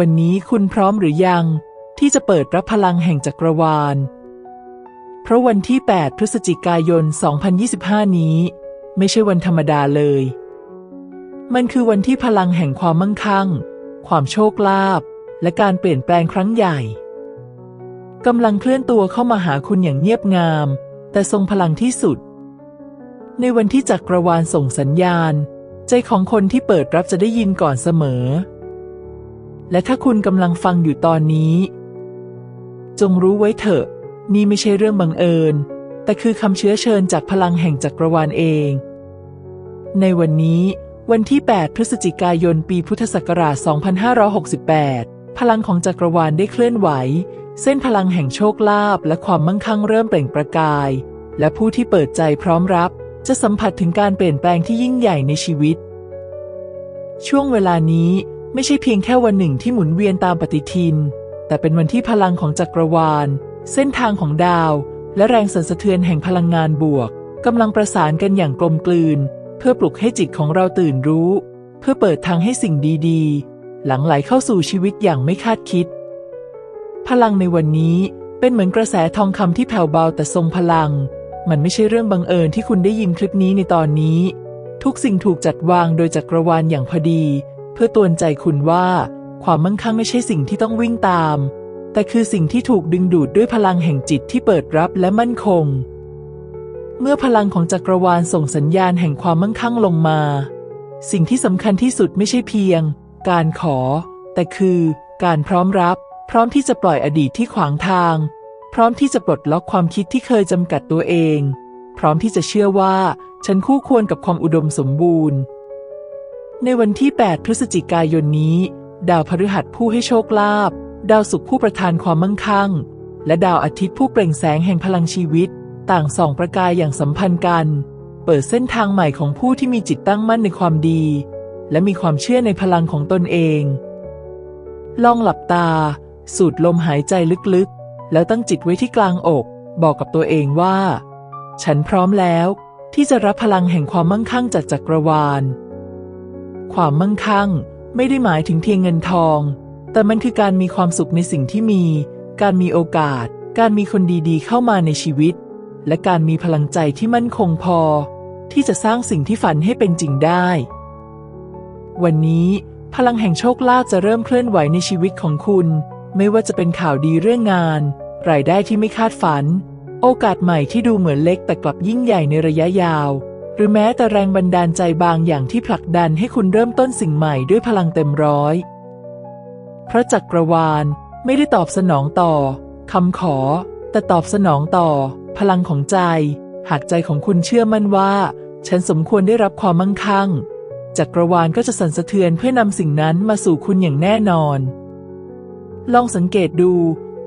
วันนี้คุณพร้อมหรือยัง ที่จะเปิดรับพลังแห่งจักรวาล เพราะวันที่ 8 พฤศจิกายน 2025 นี้ ไม่ใช่วันธรรมดาเลย มันคือวันที่พลังแห่งความมั่งคั่ง ความโชคลาภและการเปลี่ยนแปลงครั้งใหญ่กำลังเคลื่อนตัวเข้ามาหาคุณอย่างเงียบงาม แต่ทรงพลังที่สุด ในวันที่จักรวาลส่งสัญญาณ ใจของคนที่เปิดรับจะได้ยินก่อนเสมอ และถ้าคุณกำลังฟังอยู่ตอนนี้ จงรู้ไว้เถอะ นี่ไม่ใช่เรื่องบังเอิญ แต่คือคำเชื้อเชิญจากพลังแห่งจักรวาลเอง ในวันนี้ วันที่ 8 พฤศจิกายน ปีพุทธศักราช 2568 พลังของจักรวาลได้เคลื่อนไหว เส้นพลังแห่งโชคลาภและความมั่งคั่งเริ่มเปล่งประกาย และผู้ที่เปิดใจพร้อมรับ จะสัมผัสถึงการเปลี่ยนแปลงที่ยิ่งใหญ่ในชีวิต ช่วงเวลานี้ ไม่ใช่เพียงแค่วันหนึ่งที่หมุนเวียนตามปฏิทิน แต่เป็นวันที่พลังของจักรวาล เส้นทางของดาว และแรงสั่นสะเทือนแห่งพลังงานบวกกำลังประสานกันอย่างกลมกลืน เพื่อปลุกให้จิตของเราตื่นรู้ เพื่อเปิดทางให้สิ่งดีๆ หลังไหลเข้าสู่ชีวิตอย่างไม่คาดคิด พลังในวันนี้เป็นเหมือนกระแสทองคำที่แผ่วเบาแต่ทรงพลัง มันไม่ใช่เรื่องบังเอิญที่คุณได้ยินคลิปนี้ในตอนนี้ ทุกสิ่งถูกจัดวางโดยจักรวาลอย่างพอดี เพื่อตวนใจคุณว่า ความมั่งคั่งไม่ใช่สิ่งที่ต้องวิ่งตาม แต่คือสิ่งที่ถูกดึงดูดด้วยพลังแห่งจิตที่เปิดรับและมั่นคง เมื่อพลังของจักรวาลส่งสัญญาณแห่งความมั่งคั่งลงมา สิ่งที่สำคัญที่สุดไม่ใช่เพียง การขอ แต่คือ การพร้อมรับ พร้อมที่จะปล่อยอดีตที่ขวางทาง พร้อมที่จะปลดล็อกความคิดที่เคยจำกัดตัวเอง พร้อมที่จะเชื่อว่า ฉันคู่ควรกับความอุดมสมบูรณ์ ในวันที่ 8 พฤศจิกายนนี้ ดาวพฤหัสผู้ให้โชคลาภ ดาวศุกร์ผู้ประทานความมั่งคั่ง และดาวอาทิตย์ผู้เปล่งแสงแห่งพลังชีวิต ต่างส่องประกายอย่างสัมพันธ์กัน เปิดเส้นทางใหม่ของผู้ที่มีจิตตั้งมั่นในความดี และมีความเชื่อในพลังของตนเอง ลองหลับตา สูดลมหายใจลึกๆ แล้วตั้งจิตไว้ที่กลางอก บอกกับตัวเองว่า ฉันพร้อมแล้ว ที่จะรับพลังแห่งความมั่งคั่งจากจักรวาล ความมั่งคั่ง ไม่ได้หมายถึงเพียงเงินทอง แต่มันคือการมีความสุขในสิ่งที่มี การมีโอกาส การมีคนดีๆ เข้ามาในชีวิต และการมีพลังใจที่มั่นคงพอ ที่จะสร้างสิ่งที่ฝันให้เป็นจริงได้ วันนี้พลังแห่งโชคลาภจะเริ่มเคลื่อนไหวในชีวิตของคุณ ไม่ว่าจะเป็นข่าวดีเรื่องงาน รายได้ที่ไม่คาดฝัน โอกาสใหม่ที่ดูเหมือนเล็กแต่กลับยิ่งใหญ่ในระยะยาว หรือแม้แต่แรงบันดาลใจบางอย่างที่ผลักดันให้คุณเริ่มต้นสิ่งใหม่ด้วยพลังเต็มร้อย เพราะจักรวาลไม่ได้ตอบสนองต่อคำขอ แต่ตอบสนองต่อ พลังของใจ หากใจของคุณเชื่อมั่นว่า ฉันสมควรได้รับความมั่งคั่ง จักรวาลก็จะสั่นสะเทือนเพื่อนำสิ่งนั้นมาสู่คุณอย่างแน่นอน ลองสังเกตดู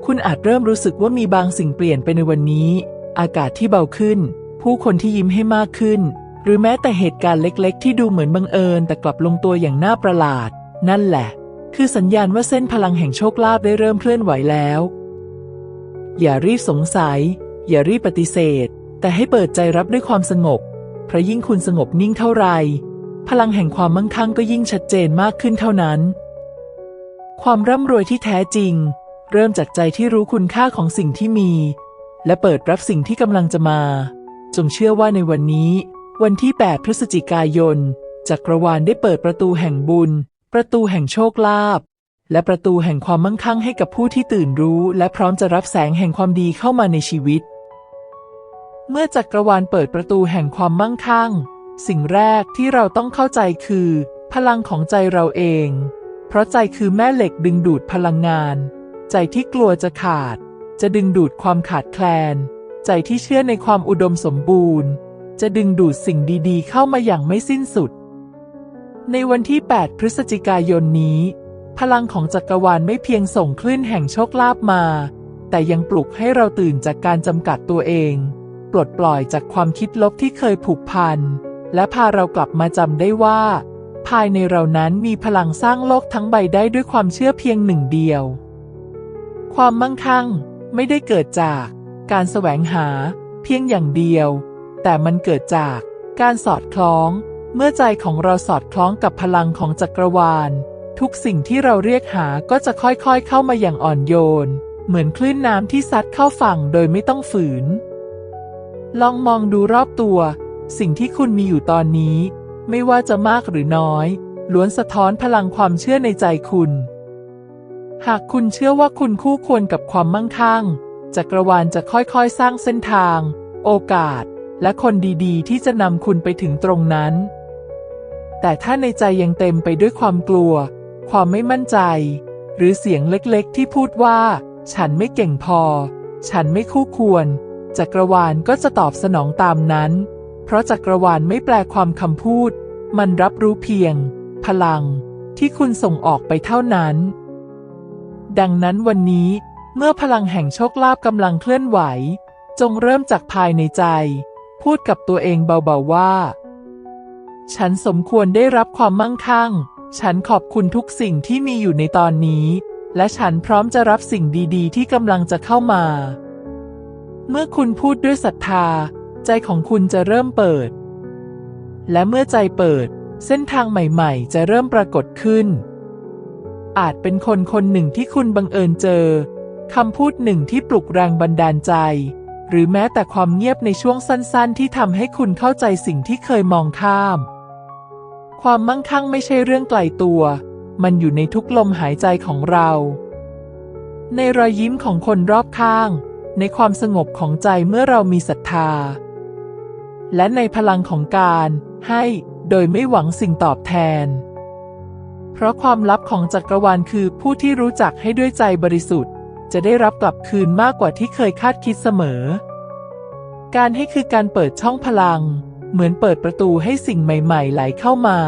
คุณอาจเริ่มรู้สึกว่ามีบางสิ่งเปลี่ยนไปในวันนี้ อากาศที่เบาขึ้น ผู้คนที่ยิ้มให้มากขึ้น หรือแม้แต่เหตุการณ์เล็กๆ ที่ดูเหมือนบังเอิญแต่กลับลงตัวอย่างน่าประหลาด นั่นแหละ คือสัญญาณว่าเส้นพลังแห่งโชคลาภได้เริ่มเคลื่อนไหวแล้ว อย่ารีบสงสัย อย่ารีบปฏิเสธ แต่ให้เปิดใจรับด้วยความสงบเพราะยิ่งคุณสงบนิ่งเท่าไรพลังแห่งความมั่งคั่งก็ยิ่งชัดเจนมากขึ้นเท่านั้น ความร่ำรวยที่แท้จริง เริ่มจากใจที่รู้คุณค่าของสิ่งที่มี และเปิดรับสิ่งที่กำลังจะมา จงเชื่อว่าในวันนี้ วันที่ 8 พฤศจิกายน จักรวาลได้เปิดประตูแห่งบุญ ประตูแห่งโชคลาภและประตูแห่งความมั่งคั่งให้กับผู้ที่ตื่นรู้ และพร้อมจะรับแสงแห่งความดีเข้ามาในชีวิต เมื่อจักรวาลเปิดประตูแห่งความมั่งคั่ง สิ่งแรกที่เราต้องเข้าใจคือ พลังของใจเราเอง เพราะใจคือแม่เหล็กดึงดูดพลังงาน ใจที่กลัวจะขาด จะดึงดูดความขาดแคลน ใจที่เชื่อในความอุดมสมบูรณ์ จะดึงดูดสิ่งดีๆ เข้ามาอย่างไม่สิ้นสุด ในวันที่ 8 พฤศจิกายนนี้ พลังของจักรวาลไม่เพียงส่งคลื่นแห่งโชคลาภมา แต่ยังปลุกให้เราตื่นจากการจำกัดตัวเอง ปลดปล่อยจากความคิดลบที่เคยผูกพัน และพาเรากลับมาจำได้ว่า ภายในเรานั้นมีพลังสร้างโลกทั้งใบได้ด้วยความเชื่อเพียงหนึ่งเดียว ความมั่งคั่งไม่ได้เกิดจาก การแสวงหา เพียงอย่างเดียว แต่มันเกิดจากการสอดคล้อง เมื่อใจของเราสอดคล้องกับพลังของจักรวาล ทุกสิ่งที่เราเรียกหาก็จะค่อยๆเข้ามาอย่างอ่อนโยน เหมือนคลื่นน้ำที่ซัดเข้าฝั่งโดยไม่ต้องฝืน ลองมองดูรอบตัว สิ่งที่คุณมีอยู่ตอนนี้ ไม่ว่าจะมากหรือน้อยล้วนสะท้อนพลังความเชื่อในใจคุณ หากคุณเชื่อว่าคุณคู่ควรกับความมั่งคั่ง จักรวาลจะค่อยๆ สร้างเส้นทาง โอกาส และคนดีๆ ที่จะนำคุณไปถึงตรงนั้น แต่ถ้าในใจยังเต็มไปด้วยความกลัว ความไม่มั่นใจ หรือเสียงเล็กๆ ที่พูดว่า ฉันไม่เก่งพอ ฉันไม่คู่ควร จักรวาลก็จะตอบสนองตามนั้น เพราะจักรวาลไม่แปลความคำพูด มันรับรู้เพียง พลัง ที่คุณส่งออกไปเท่านั้น ดังนั้นวันนี้ เมื่อพลังแห่งโชคลาภกำลังเคลื่อนไหว จงเริ่มจากภายในใจ พูดกับตัวเองเบาๆว่า ฉันสมควรได้รับความมั่งคั่ง ฉันขอบคุณทุกสิ่งที่มีอยู่ในตอนนี้ และฉันพร้อมจะรับสิ่งดีๆ ที่กำลังจะเข้ามา เมื่อคุณพูดด้วยศรัทธา ใจของคุณจะเริ่มเปิด และเมื่อใจเปิด เส้นทางใหม่ๆ จะเริ่มปรากฏขึ้น อาจเป็นคนคนหนึ่งที่คุณบังเอิญเจอ คำพูดหนึ่งที่ปลุกแรงบันดาลใจ หรือแม้แต่ความเงียบในช่วงสั้นๆ ที่ทำให้คุณเข้าใจสิ่งที่เคยมองข้าม ความมั่งคั่งไม่ใช่เรื่องไกลตัว มันอยู่ในทุกลมหายใจของเรา ในรอยยิ้มของคนรอบข้าง ในความสงบของใจเมื่อเรามีศรัทธา และในพลังของการให้โดยไม่หวังสิ่งตอบแทน เพราะความลับของจักรวาลคือผู้ที่รู้จักให้ด้วยใจบริสุทธิ์ จะได้รับกลับคืนมากกว่าที่เคยคาดคิดเสมอ การให้คือการเปิดช่องพลัง เหมือนเปิดประตูให้สิ่งใหม่ๆ ไหลเข้ามา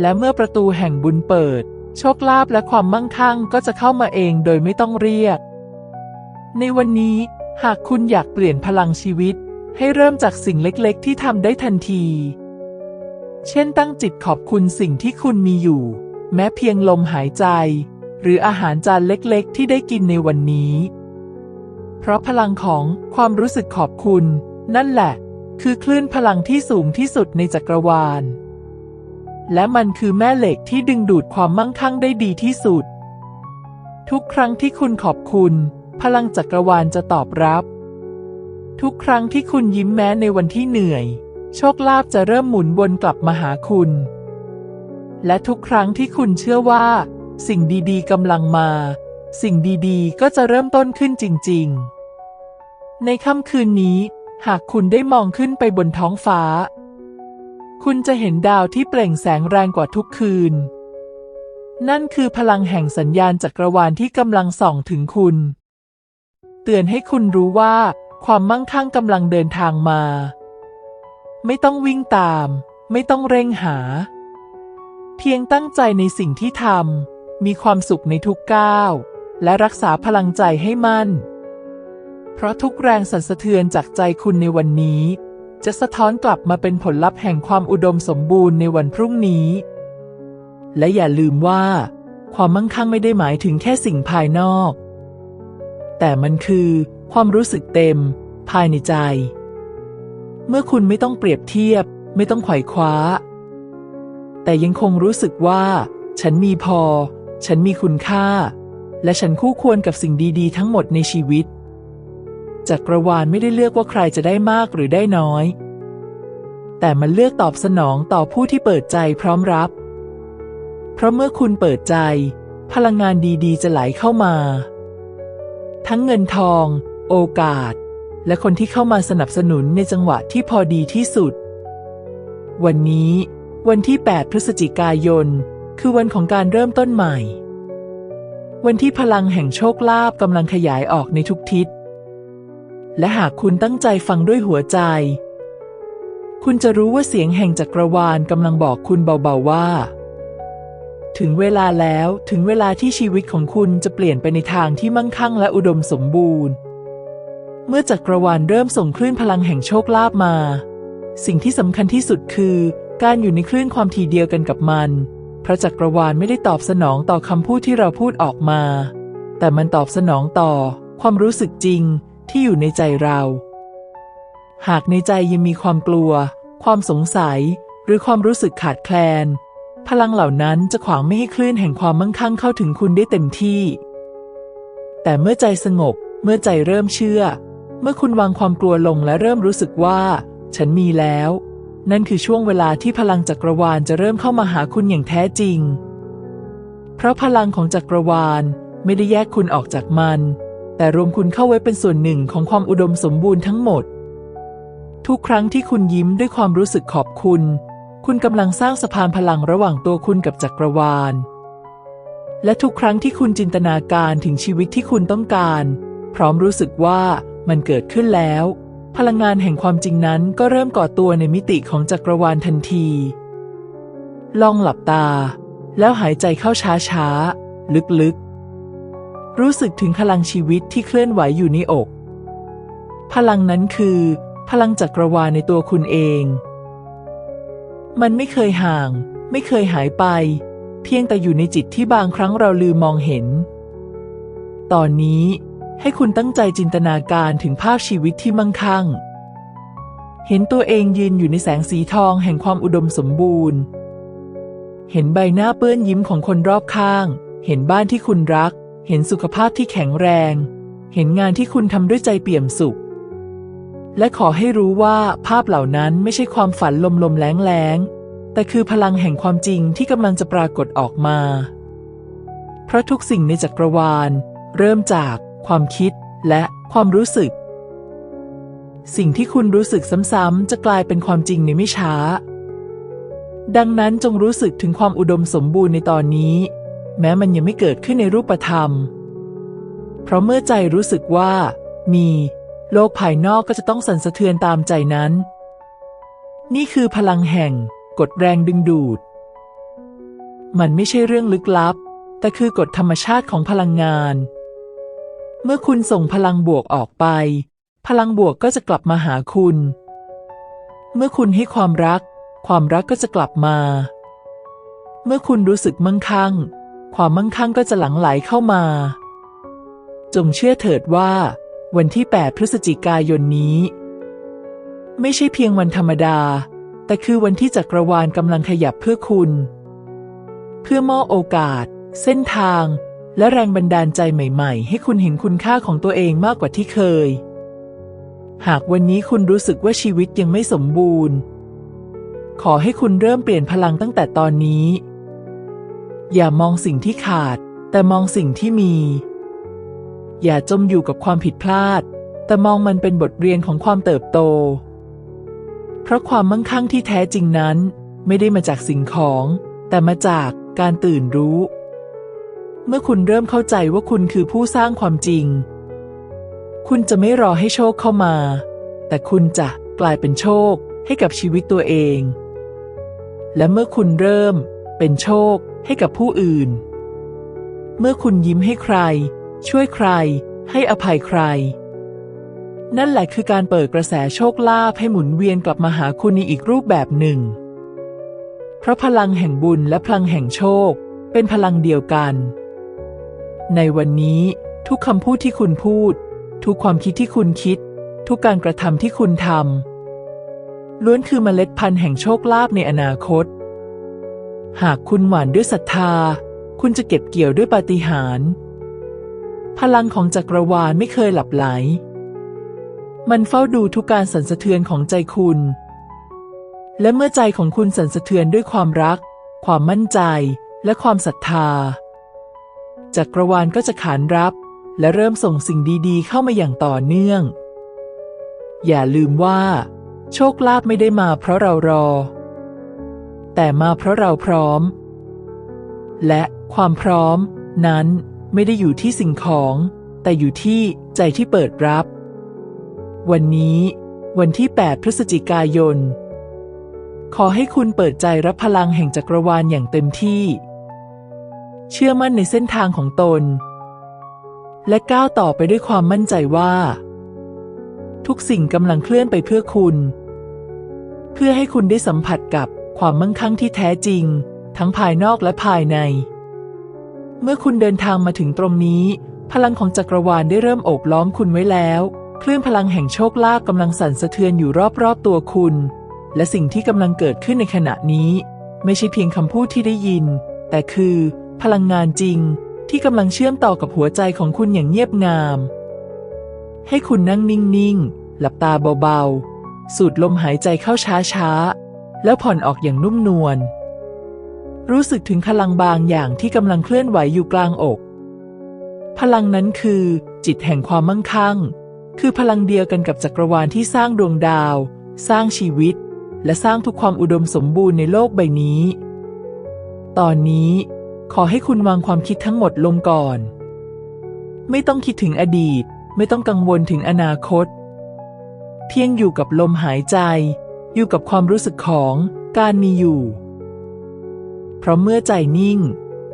และเมื่อประตูแห่งบุญเปิด โชคลาภและความมั่งคั่งก็จะเข้ามาเองโดยไม่ต้องเรียก ในวันนี้หากคุณอยากเปลี่ยนพลังชีวิต ให้เริ่มจากสิ่งเล็กๆ ที่ทำได้ทันที เช่นตั้งจิตขอบคุณสิ่งที่คุณมีอยู่ แม้เพียงลมหายใจ หรืออาหารจานเล็กๆ ที่ได้กินในวันนี้ เพราะพลังของความรู้สึกขอบคุณ นั่นแหละ คือคลื่นพลังที่สูงที่สุดในจักรวาล และมันคือแม่เหล็กที่ดึงดูดความมั่งคั่งได้ดีที่สุด ทุกครั้งที่คุณขอบคุณ พลังจักรวาลจะตอบรับ ทุกครั้งที่คุณยิ้มแม้ในวันที่เหนื่อย โชคลาภจะเริ่มหมุนวนกลับมาหาคุณและทุกครั้งที่คุณเชื่อว่า สิ่งดีๆกำลังมา สิ่งดีๆ ก็จะเริ่มต้นขึ้นจริง ๆ ในค่ำคืนนี้ หากคุณได้มองขึ้นไปบนท้องฟ้า คุณจะเห็นดาวที่เปล่งแสงแรงกว่าทุกคืน นั่นคือพลังแห่งสัญญาณจักรวาลที่กำลังส่องถึงคุณ เตือนให้คุณรู้ว่า ความมั่งคั่งกำลังเดินทางมา ไม่ต้องวิ่งตาม ไม่ต้องเร่งหา เพียงตั้งใจในสิ่งที่ทำ มีความสุขในทุกก้าว และรักษาพลังใจให้มั่น เพราะทุกแรงสั่นสะเทือนจากใจคุณในวันนี้ จะสะท้อนกลับมาเป็นผลลัพธ์แห่งความอุดมสมบูรณ์ในวันพรุ่งนี้ และอย่าลืมว่า ความมั่งคั่งไม่ได้หมายถึงแค่สิ่งภายนอก แต่มันคือความรู้สึกเต็ม ภายในใจ เมื่อคุณไม่ต้องเปรียบเทียบ ไม่ต้องไขว่คว้า แต่ยังคงรู้สึกว่า ฉันมีพอ ฉันมีคุณค่า และฉันคู่ควรกับสิ่งดีๆ ทั้งหมดในชีวิต จักรวาลไม่ได้เลือกว่าใครจะได้มากหรือได้น้อย แต่มันเลือกตอบสนองต่อผู้ที่เปิดใจพร้อมรับ เพราะเมื่อคุณเปิดใจ พลังงานดีๆ จะไหลเข้ามา ทั้งเงินทอง โอกาส และคนที่เข้ามาสนับสนุนในจังหวะที่พอดีที่สุด วันนี้วันที่ 8 พฤศจิกายน คือวันของการเริ่มต้นใหม่ วันที่พลังแห่งโชคลาภกำลังขยายออกในทุกทิศ และหากคุณตั้งใจฟังด้วยหัวใจ คุณจะรู้ว่าเสียงแห่งจักรวาลกำลังบอกคุณเบาๆว่า ถึงเวลาแล้วถึงเวลาที่ชีวิตของคุณจะเปลี่ยนไปในทางที่มั่งคั่งและอุดมสมบูรณ์ เมื่อจักรวาลเริ่มส่งคลื่นพลังแห่งโชคลาภมา สิ่งที่สำคัญที่สุดคือ การอยู่ในคลื่นความถี่เดียวกันกับมัน พระจักรวาลไม่ได้ตอบสนองต่อคำพูดที่เราพูดออกมา แต่มันตอบสนองต่อความรู้สึกจริงที่อยู่ในใจเรา หากในใจยังมีความกลัว ความสงสัย หรือความรู้สึกขาดแคลน พลังเหล่านั้นจะขวางไม่ให้คลื่นแห่งความมั่งคั่งเข้าถึงคุณได้เต็มที่ แต่เมื่อใจสงบ เมื่อใจเริ่มเชื่อ เมื่อคุณวางความกลัวลงและเริ่มรู้สึกว่า ฉันมีแล้ว นั่นคือช่วงเวลาที่พลังจักรวาลจะเริ่มเข้ามาหาคุณอย่างแท้จริง เพราะพลังของจักรวาลไม่ได้แยกคุณออกจากมัน แต่รวมคุณเข้าไว้เป็นส่วนหนึ่งของความอุดมสมบูรณ์ทั้งหมด ทุกครั้งที่คุณยิ้มด้วยความรู้สึกขอบคุณ คุณกำลังสร้างสะพานพลังระหว่างตัวคุณกับจักรวาล และทุกครั้งที่คุณจินตนาการถึงชีวิตที่คุณต้องการ พร้อมรู้สึกว่ามันเกิดขึ้นแล้ว พลังงานแห่งความจริงนั้นก็เริ่มก่อตัวในมิติของจักรวาลทันที ลองหลับตา แล้วหายใจเข้าช้าๆ ลึกๆ รู้สึกถึงพลังชีวิตที่เคลื่อนไหวอยู่ในอก พลังนั้นคือ พลังจักรวาลในตัวคุณเอง มันไม่เคยห่าง ไม่เคยหายไป เพียงแต่อยู่ในจิตที่บางครั้งเราลืมมองเห็น ตอนนี้ ให้คุณตั้งใจจินตนาการถึงภาพชีวิตที่มั่งคั่ง เห็นตัวเองยืนอยู่ในแสงสีทองแห่งความอุดมสมบูรณ์ เห็นใบหน้าเปื้อนยิ้มของคนรอบข้าง เห็นบ้านที่คุณรัก เห็นสุขภาพที่แข็งแรง เห็นงานที่คุณทำด้วยใจเปี่ยมสุข และขอให้รู้ว่าภาพเหล่านั้นไม่ใช่ความฝันลมๆแล้งๆ แต่คือพลังแห่งความจริงที่กำลังจะปรากฏออกมา เพราะทุกสิ่งในจักรวาล เริ่มจาก ความคิด และความรู้สึก สิ่งที่คุณรู้สึกซ้ำๆจะกลายเป็นความจริงในไม่ช้า ดังนั้นจงรู้สึกถึงความอุดมสมบูรณ์ในตอนนี้ แม้มันยังไม่เกิดขึ้นในรูปธรรม เพราะเมื่อใจรู้สึกว่า มี โลกภายนอกก็จะต้องสั่นสะเทือนตามใจนั้น นี่คือพลังแห่งกฎแรงดึงดูด มันไม่ใช่เรื่องลึกลับ แต่คือกฎธรรมชาติของพลังงาน เมื่อคุณส่งพลังบวกออกไป พลังบวกก็จะกลับมาหาคุณ เมื่อคุณให้ความรัก ความรักก็จะกลับมา เมื่อคุณรู้สึกมั่งคั่ง ความมั่งคั่งก็จะหลั่งไหลเข้ามา จงเชื่อเถิดว่า วันที่ 8 พฤศจิกายนนี้ ไม่ใช่เพียงวันธรรมดา แต่คือวันที่จักรวาลกำลังขยับเพื่อคุณ เพื่อมอบโอกาส เส้นทาง และแรงบันดาลใจใหม่ๆ ให้คุณเห็นคุณค่าของตัวเองมากกว่าที่เคย หากวันนี้คุณรู้สึกว่าชีวิตยังไม่สมบูรณ์ ขอให้คุณเริ่มเปลี่ยนพลังตั้งแต่ตอนนี้ อย่ามองสิ่งที่ขาด แต่มองสิ่งที่มี อย่าจมอยู่กับความผิดพลาด แต่มองมันเป็นบทเรียนของความเติบโต เพราะความมั่งคั่งที่แท้จริงนั้น ไม่ได้มาจากสิ่งของ แต่มาจากการตื่นรู้ เมื่อคุณเริ่มเข้าใจว่าคุณคือผู้สร้างความจริง คุณจะไม่รอให้โชคเข้ามา แต่คุณจะกลายเป็นโชคให้กับชีวิตตัวเอง และเมื่อคุณเริ่มเป็นโชคให้กับผู้อื่น เมื่อคุณยิ้มให้ใคร ช่วยใคร ให้อภัยใคร นั่นแหละคือการเปิดกระแสโชคลาภให้หมุนเวียนกลับมาหาคุณในอีกรูปแบบหนึ่ง เพราะพลังแห่งบุญและพลังแห่งโชค เป็นพลังเดียวกัน ในวันนี้ทุกคำพูดที่คุณพูด ทุกความคิดที่คุณคิด ทุกการกระทำที่คุณทำล้วนคือเมล็ดพันธุ์แห่งโชคลาภในอนาคต หากคุณหวานด้วยศรัทธา คุณจะเก็บเกี่ยวด้วยปาฏิหาริย์พลังของจักรวาลไม่เคยหลับไหล มันเฝ้าดูทุกการสั่นสะเทือนของใจคุณ และเมื่อใจของคุณสั่นสะเทือนด้วยความรัก ความมั่นใจ และความศรัทธา จักรวาลก็จะขานรับ และเริ่มส่งสิ่งดีๆ เข้ามาอย่างต่อเนื่อง อย่าลืมว่า โชคลาภไม่ได้มาเพราะเรารอ แต่มาเพราะเราพร้อม และความพร้อม นั้นไม่ได้อยู่ที่สิ่งของ แต่อยู่ที่ใจที่เปิดรับ วันนี้ วันที่ 8 พฤศจิกายน ขอให้คุณเปิดใจรับพลังแห่งจักรวาลอย่างเต็มที่ เชื่อมั่นในเส้นทางของตน และก้าวต่อไปด้วยความมั่นใจว่า ทุกสิ่งกำลังเคลื่อนไปเพื่อคุณ เพื่อให้คุณได้สัมผัสกับความมั่งคั่งที่แท้จริง ทั้งภายนอกและภายใน เมื่อคุณเดินทางมาถึงตรงนี้ พลังของจักรวาลได้เริ่มโอบล้อมคุณไว้แล้วคลื่นพลังแห่งโชคลาภกำลังสั่นสะเทือนอยู่รอบๆตัวคุณ และสิ่งที่กำลังเกิดขึ้นในขณะนี้ ไม่ใช่เพียงคำพูดที่ได้ยิน แต่คือ พลังงานจริง ที่กำลังเชื่อมต่อกับหัวใจของคุณอย่างเงียบงาม ให้คุณนั่งนิ่งๆ หลับตาเบาๆ สูดลมหายใจเข้าช้าๆ แล้วผ่อนออกอย่างนุ่มนวล รู้สึกถึงพลังบางอย่างที่กำลังเคลื่อนไหวอยู่กลางอก พลังนั้นคือ จิตแห่งความมั่งคั่ง คือพลังเดียวกันกับจักรวาลที่สร้างดวงดาว สร้างชีวิต และสร้างทุกความอุดมสมบูรณ์ในโลกใบนี้ตอนนี้ ขอให้คุณวางความคิดทั้งหมดลงก่อน ไม่ต้องคิดถึงอดีต ไม่ต้องกังวลถึงอนาคต เพียงอยู่กับลมหายใจ อยู่กับความรู้สึกของการมีอยู่ เพราะเมื่อใจนิ่ง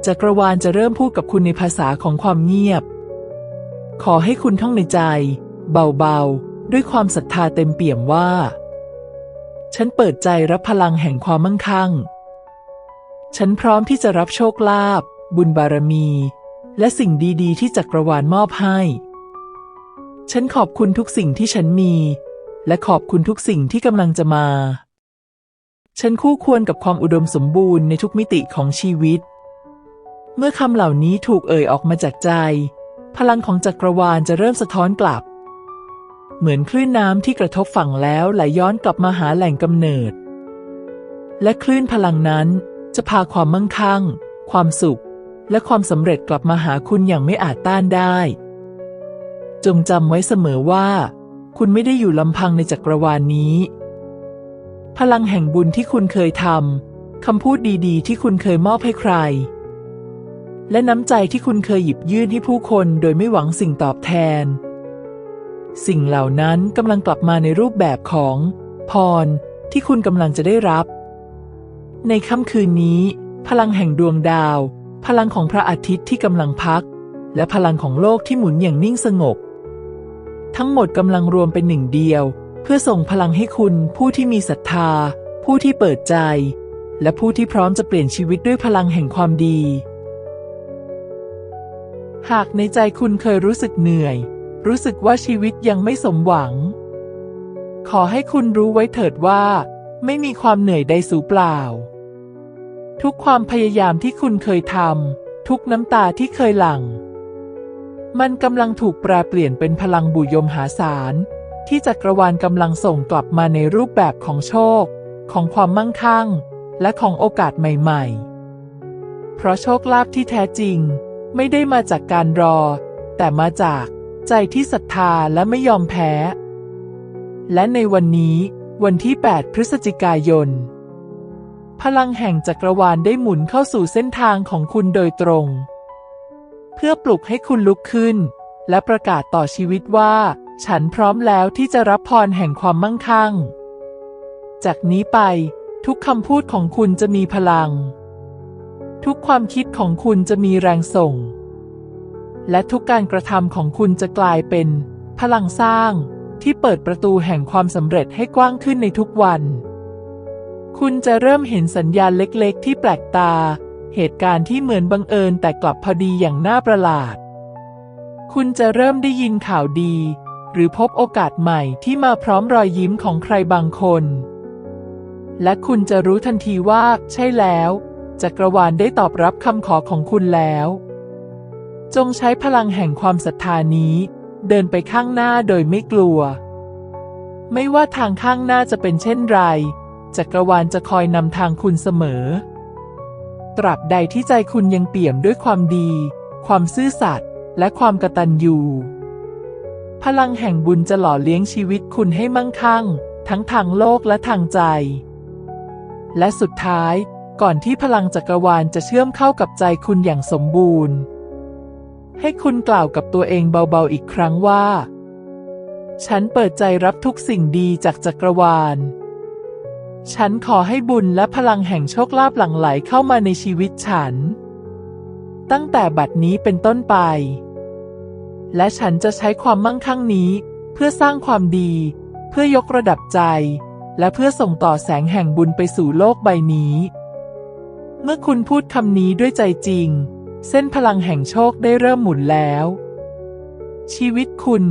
จักรวาลจะเริ่มพูดกับคุณในภาษาของความเงียบ ขอให้คุณท่องในใจ เบาๆ ด้วยความศรัทธาเต็มเปี่ยมว่า ฉันเปิดใจรับพลังแห่งความมั่งคั่ง ฉันพร้อมที่จะรับโชคลาภบุญบารมี และสิ่งดีๆ ที่จักรวาลมอบให้ ฉันขอบคุณทุกสิ่งที่ฉันมี และขอบคุณทุกสิ่งที่กำลังจะมา ฉันคู่ควรกับความอุดมสมบูรณ์ในทุกมิติของชีวิต เมื่อคำเหล่านี้ถูกเอ่ยออกมาจากใจ พลังของจักรวาลจะเริ่มสะท้อนกลับ เหมือนคลื่นน้ำที่กระทบฝั่งแล้วไหลย้อนกลับมาหาแหล่งกำเนิด และคลื่นพลังนั้น จะพาความมั่งคั่ง ความสุข และความสำเร็จกลับมาหาคุณอย่างไม่อาจต้านได้ จงจำไว้เสมอว่า คุณไม่ได้อยู่ลำพังในจักรวาลนนี้ พลังแห่งบุญที่คุณเคยทำคำพูดดีๆ ที่คุณเคยมอบให้ใคร และน้ำใจที่คุณเคยหยิบยื่นให้ผู้คนโดยไม่หวังสิ่งตอบแทน สิ่งเหล่านั้นกำลังกลับมาในรูปแบบของพรที่คุณกำลังจะได้รับ ในค่ำคืนนี้ พลังแห่งดวงดาว พลังของพระอาทิตย์ที่กำลังพัก และพลังของโลกที่หมุนอย่างนิ่งสงบ ทั้งหมดกำลังรวมเป็นหนึ่งเดียว เพื่อส่งพลังให้คุณผู้ที่มีศรัทธา ผู้ที่เปิดใจ และผู้ที่พร้อมจะเปลี่ยนชีวิตด้วยพลังแห่งความดี หากในใจคุณเคยรู้สึกเหนื่อย รู้สึกว่าชีวิตยังไม่สมหวัง ขอให้คุณรู้ไว้เถิดว่า ไม่มีความเหนื่อยใดสูเปล่า ทุกความพยายามที่คุณเคยทำทุกน้ำตาที่เคยหลั่ง มันกำลังถูกแปลเปลี่ยนเป็นพลังบุญยมหาศาล ที่จักรวาลกำลังส่งกลับมาในรูปแบบของโชค ของความมั่งคั่ง และของโอกาสใหม่ๆ เพราะโชคลาภที่แท้จริง ไม่ได้มาจากการรอ แต่มาจากใจที่ศรัทธาและไม่ยอมแพ้ และในวันนี้ วันที่ 8 พฤศจิกายน พลังแห่งจักรวาลได้หมุนเข้าสู่เส้นทางของคุณโดยตรง เพื่อปลุกให้คุณลุกขึ้น และประกาศต่อชีวิตว่า ฉันพร้อมแล้วที่จะรับพรแห่งความมั่งคั่ง จากนี้ไปทุกคำพูดของคุณจะมีพลัง ทุกความคิดของคุณจะมีแรงส่ง และทุกการกระทำของคุณจะกลายเป็น พลังสร้าง ที่เปิดประตูแห่งความสำเร็จให้กว้างขึ้นในทุกวัน คุณจะเริ่มเห็นสัญญาณเล็กๆ ที่แปลกตา เหตุการณ์ที่เหมือนบังเอิญแต่กลับพอดีอย่างน่าประหลาด คุณจะเริ่มได้ยินข่าวดี หรือพบโอกาสใหม่ที่มาพร้อมรอยยิ้มของใครบางคน และคุณจะรู้ทันทีว่า ใช่แล้วจักรวาลได้ตอบรับคำขอของคุณแล้ว จงใช้พลังแห่งความศรัทธานี้ เดินไปข้างหน้าโดยไม่กลัว ไม่ว่าทางข้างหน้าจะเป็นเช่นไร จักรวาลจะคอยนำทางคุณเสมอ ตราบใดที่ใจคุณยังเปี่ยมด้วยความดี ความซื่อสัตย์และความกตัญญูพลังแห่งบุญจะหล่อเลี้ยงชีวิตคุณให้มั่งคั่ง ทั้งทางโลกและทางใจ และสุดท้าย ก่อนที่พลังจักรวาลจะเชื่อมเข้ากับใจคุณอย่างสมบูรณ์ ให้คุณกล่าวกับตัวเองเบาๆอีกครั้งว่า ฉันเปิดใจรับทุกสิ่งดีจากจักรวาล ฉันขอให้บุญและพลังแห่งโชคลาภหลั่งไหลเข้ามาในชีวิตฉัน ตั้งแต่บัดนี้เป็นต้นไป และฉันจะใช้ความมั่งคั่งนี้ เพื่อสร้างความดี เพื่อยกระดับใจ และเพื่อส่งต่อแสงแห่งบุญไปสู่โลกใบนี้ เมื่อคุณพูดคำนี้ด้วยใจจริง เส้นพลังแห่งโชคได้เริ่มหมุนแล้ว ชีวิตคุณ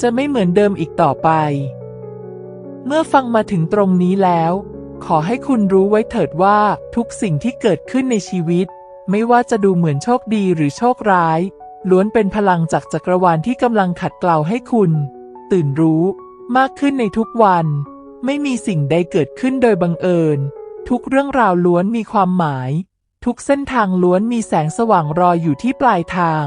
จะไม่เหมือนเดิมอีกต่อไป เมื่อฟังมาถึงตรงนี้แล้ว ขอให้คุณรู้ไว้เถิดว่าทุกสิ่งที่เกิดขึ้นในชีวิต ไม่ว่าจะดูเหมือนโชคดีหรือโชคร้าย ล้วนเป็นพลังจากจักรวาลที่กำลังขัดเกลาให้คุณ ตื่นรู้มากขึ้นในทุกวัน ไม่มีสิ่งใดเกิดขึ้นโดยบังเอิญ ทุกเรื่องราวล้วนมีความหมาย ทุกเส้นทางล้วนมีแสงสว่างรออยู่ที่ปลายทาง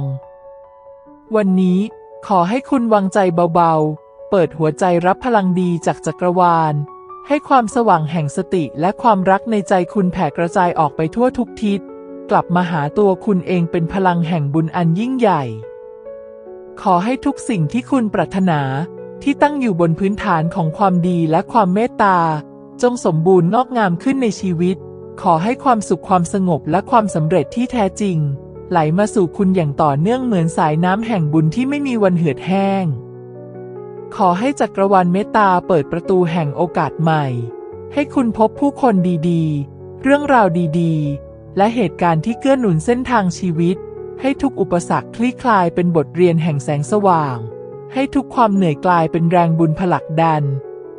วันนี้ขอให้คุณวางใจเบาๆ เปิดหัวใจรับพลังดีจากจักรวาล ให้ความสว่างแห่งสติและความรักในใจคุณแผ่กระจายออกไปทั่วทุกทิศ กลับมาหาตัวคุณเองเป็นพลังแห่งบุญอันยิ่งใหญ่ ขอให้ทุกสิ่งที่คุณปรารถนาที่ตั้งอยู่บนพื้นฐานของความดีและความเมตตา จงสมบูรณ์งอกงามขึ้นในชีวิต ขอให้ความสุขความสงบและความสำเร็จที่แท้จริง ไหลมาสู่คุณอย่างต่อเนื่องเหมือนสายน้ำแห่งบุญที่ไม่มีวันเหือดแห้ง ขอให้จักรวาลเมตตาเปิดประตูแห่งโอกาสใหม่ ให้คุณพบผู้คนดีๆ เรื่องราวดีๆ และเหตุการณ์ที่เกื้อหนุนเส้นทางชีวิต ให้ทุกอุปสรรคคลี่คลายเป็นบทเรียนแห่งแสงสว่าง ให้ทุกความเหนื่อยกลายเป็นแรงบุญผลักดัน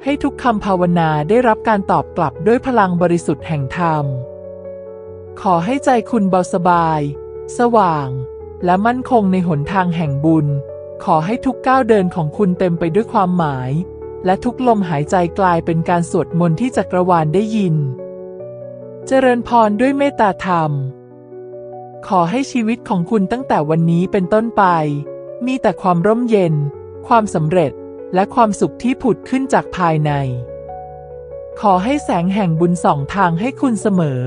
ให้ทุกคำภาวนาได้รับการตอบกลับด้วยพลังบริสุทธิ์แห่งธรรม ขอให้ใจคุณเบาสบาย สว่าง และมั่นคงในหนทางแห่งบุญ ขอให้ทุกก้าวเดินของคุณเต็มไปด้วยความหมาย และทุกลมหายใจกลายเป็นการสวดมนต์ที่จักรวาลได้ยิน เจริญพรด้วยเมตตาธรรม ขอให้ชีวิตของคุณตั้งแต่วันนี้เป็นต้นไป มีแต่ความร่มเย็น ความสำเร็จ และความสุขที่ผุดขึ้นจากภายใน ขอให้แสงแห่งบุญสองทางให้คุณเสมอ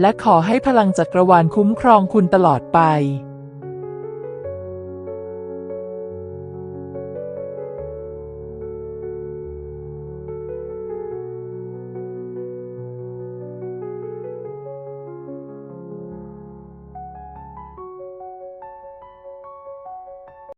และขอให้พลังจักรวาลคุ้มครองคุณตลอดไป